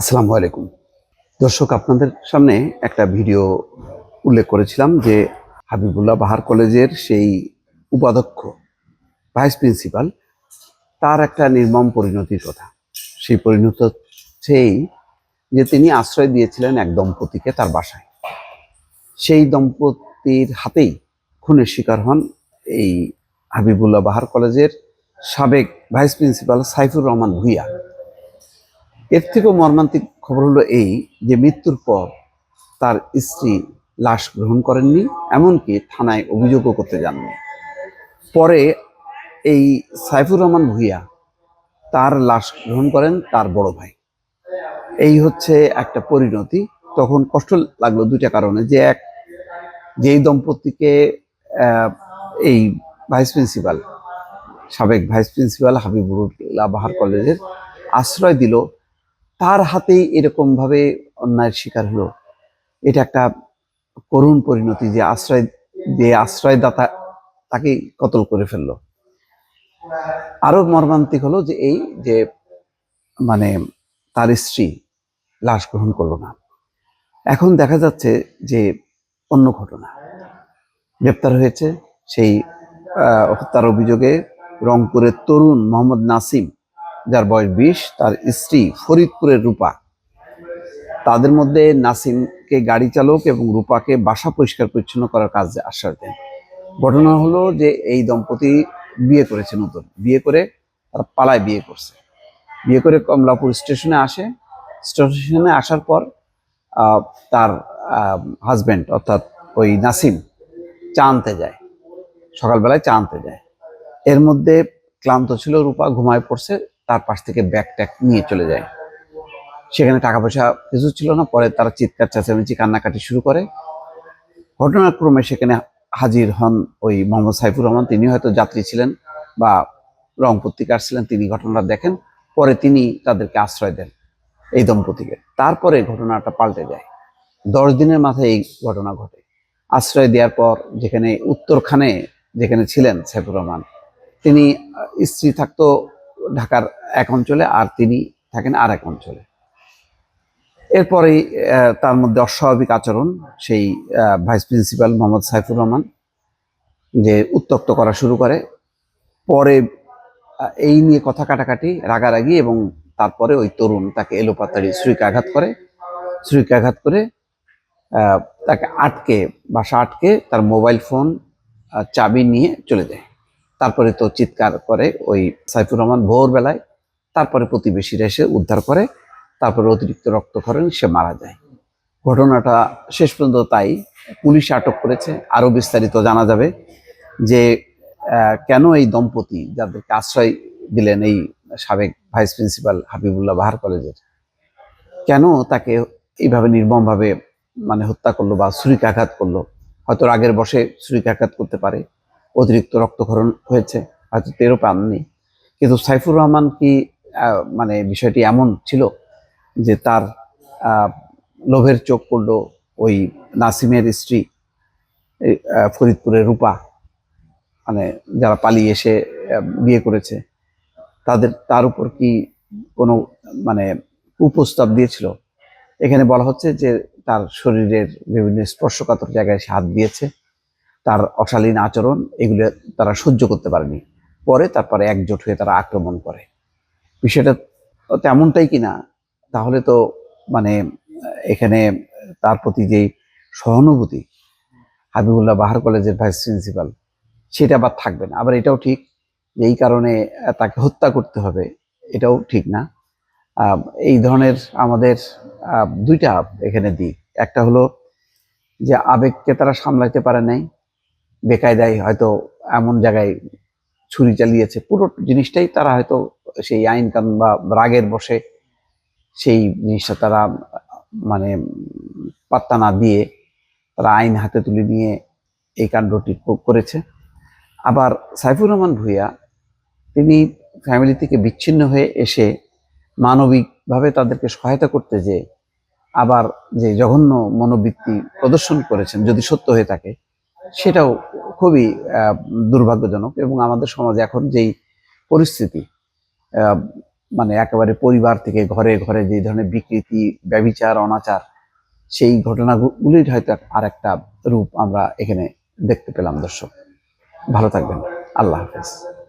আসসালামু আলাইকুম। দর্শক, আপনাদের সামনে একটা ভিডিও উল্লেখ করেছিলাম যে হাবিবুল্লাহ বাহার কলেজের সেই উপাধ্যক্ষ, ভাইস প্রিন্সিপাল, তার একটা নির্মম পরিণতির কথা। সেই পরিণত সেই যে তিনি আশ্রয় দিয়েছিলেন এক দম্পতিকে তার বাসায়। সেই দম্পতির হাতেই খুনের শিকার হন এই হাবিবুল্লাহ বাহার কলেজের সাবেক ভাইস প্রিন্সিপাল সাইফুর রহমান ভুইয়া। এর থেকেও মর্মান্তিক খবর হলো এই যে মৃত্যুর পর তার স্ত্রী লাশ গ্রহণ করেননি, এমনকি থানায় অভিযোগও করতে যাননি। পরে এই সাইফুর রহমান ভুইয়া তার লাশ গ্রহণ করেন তার বড় ভাই। এই হচ্ছে একটা পরিণতি। তখন কষ্ট লাগল দুইটা কারণে, যে এক, যেই দম্পতিকে এই ভাইস প্রিন্সিপাল, সাবেক ভাইস প্রিন্সিপাল হাবিবুল্লাহ বাহার কলেজের আশ্রয় দিল তার হাতেই এরকম ভাবে অন্যায়ের শিকার হলো। এটা একটা করুণ পরিণতি যে আশ্রয়, যে আশ্রয়দাতা তাকে কতল করে ফেলল। আরও মর্মান্তিক হলো যে এই যে মানে তার স্ত্রী লাশ গ্রহণ করল না। এখন দেখা যাচ্ছে যে অন্য ঘটনা। গ্রেপ্তার হয়েছে সেই হত্যার অভিযোগে রংপুরের তরুণ মোহাম্মদ নাসিম যার বয়স বিশ, তার স্ত্রী ফরিদপুরের রূপা। তাদের মধ্যে নাসিমকে গাড়ি চালক এবং রূপাকে বাসা পরিষ্কার পরিচ্ছন্ন করার কাজে আশ্বাস দেন। ঘটনা হলো যে এই দম্পতি বিয়ে করেছে নতুন। বিয়ে করে তারা পালায় বিয়ে করছে। বিয়ে করে কমলাপুর স্টেশনে আসে। স্টেশনে আসার পর তার হাজবেন্ড অর্থাৎ ওই নাসিম চা আনতে যায়। সকালবেলায় চা আনতে যায়। এর মধ্যে ক্লান্ত ছিল রূপা, ঘুমায় পড়ছে। তার পাশ থেকে ব্যাগ ট্যাগ নিয়ে চলে যায়। সেখানে টাকা পয়সা কিছু ছিল না, পরে তারা চিৎকার, চেঁচামেচি, কান্নাকাটি শুরু করে। ঘটনাক্রমে সেখানে হাজির হন ওই মোহাম্মদ সাইফুর রহমান। তিনি হয়তো যাত্রী ছিলেন বা রংপুর থেকে আসছিলেন তিনি ঘটনাটা দেখেন, পরে তিনি তাদেরকে আশ্রয় দেন এই দম্পতিকে। তারপরে ঘটনাটা পাল্টে যায়। দশ দিনের মাথায় এই ঘটনা ঘটে। আশ্রয় দেওয়ার পর যেখানে উত্তরখানে যেখানে ছিলেন সাইফুর রহমান, তিনি স্ত্রী থাকতো ঢাকার এক অঞ্চলে আর তিনি থাকেন আর এক অঞ্চলে। এরপরেই আহ, তার মধ্যে অস্বাভাবিক আচরণ সেই ভাইস প্রিন্সিপাল মোহাম্মদ সাইফুর রহমান যে উত্তক্ত করা শুরু করে। পরে এই নিয়ে কথা কাটাকাটি রাগারাগি এবং তারপরে ওই তরুণ তাকে এলোপাতাড়ি শ্রীকাঘাত করে। শ্রীকাঘাত করে আহ, তাকে আটকে বাসা আটকে তার মোবাইল ফোন চাবি নিয়ে চলে যায়। তারপরে তো চিৎকার করে ওই সাইফুর রহমান ভোরবেলায়, তারপরে প্রতিবেশীরা এসে উদ্ধার করে, তারপরে অতিরিক্ত রক্তক্ষরণ, সে মারা যায়। ঘটনাটা শেষ পর্যন্ত তাই। পুলিশ আটক করেছে। আরও বিস্তারিত জানা যাবে যে কেন এই দম্পতি যাদেরকে আশ্রয় দিলেন এই সাবেক ভাইস প্রিন্সিপাল হাবিবুল্লাহ বাহার কলেজের, কেন তাকে এইভাবে নির্মমভাবে মানে হত্যা করল বা ছুরিকাঘাত করল? হয়তো রাগের বসে ছুরিকাঘাত করতে পারে। অতিরিক্ত রক্তক্ষরণ হয়েছে, হয়তো টেরও পাননি। কিন্তু সাইফুর রহমান কি মানে বিষয়টি এমন ছিল যে তার লোভের চোখ পড়ল ওই নাসিমের স্ত্রী ফরিদপুরের রূপা মানে যারা পালিয়ে এসে বিয়ে করেছে, তাদের, তার উপর কি কোনো মানে উপস্তাব দিয়েছিল? এখানে বলা হচ্ছে যে তার শরীরের বিভিন্ন স্পর্শকাতর জায়গায় সে হাত দিয়েছে। তার অশালীন আচরণ, এগুলো তারা সহ্য করতে পারেনি। পরে তারপরে একজোট হয়ে তারা আক্রমণ করে। বিষয়টা তেমনটাই কিনা, তাহলে তো মানে এখানে তার প্রতি যে সহানুভূতি, হাবিবুল্লাহ বাহার কলেজের ভাইস প্রিন্সিপাল, সেটা আবার থাকবে না। আবার এটাও ঠিক যে এই কারণে তাকে হত্যা করতে হবে, এটাও ঠিক না। এই ধরনের আমাদের দুইটা এখানে দিক। একটা হলো যে আবেগকে তারা সামলাইতে পারে নাই বেকায়দায় হয়তো এমন জায়গায় ছুরি চালিয়েছে। পুরো জিনিসটাই তারা হয়তো সেই আইন কানুন বা রাগের বসে সেই জিনিসটা তারা মানে পাত্তা না দিয়ে তারা আইন হাতে তুলে নিয়ে এই কাণ্ডটি করেছে। আবার সাইফুর রহমান ভূঁইয়া, তিনি ফ্যামিলি থেকে বিচ্ছিন্ন হয়ে এসে মানবিকভাবে তাদেরকে সহায়তা করতে যে আবার যে জঘন্য মনোবৃত্তি প্রদর্শন করেছেন, যদি সত্য হয়ে থাকে সেটাও খুবই দুর্ভাগ্যজনক এবং আমাদের সমাজে এখন যেই পরিস্থিতি মানে একেবারে পরিবার থেকে ঘরে ঘরে যে ধরনের বিকৃতি ব্যবিচার অনাচার, সেই ঘটনাগুলির হয়তো আর একটা রূপ আমরা এখানে দেখতে পেলাম, দর্শক। ভালো থাকবেন। আল্লাহ হাফেজ।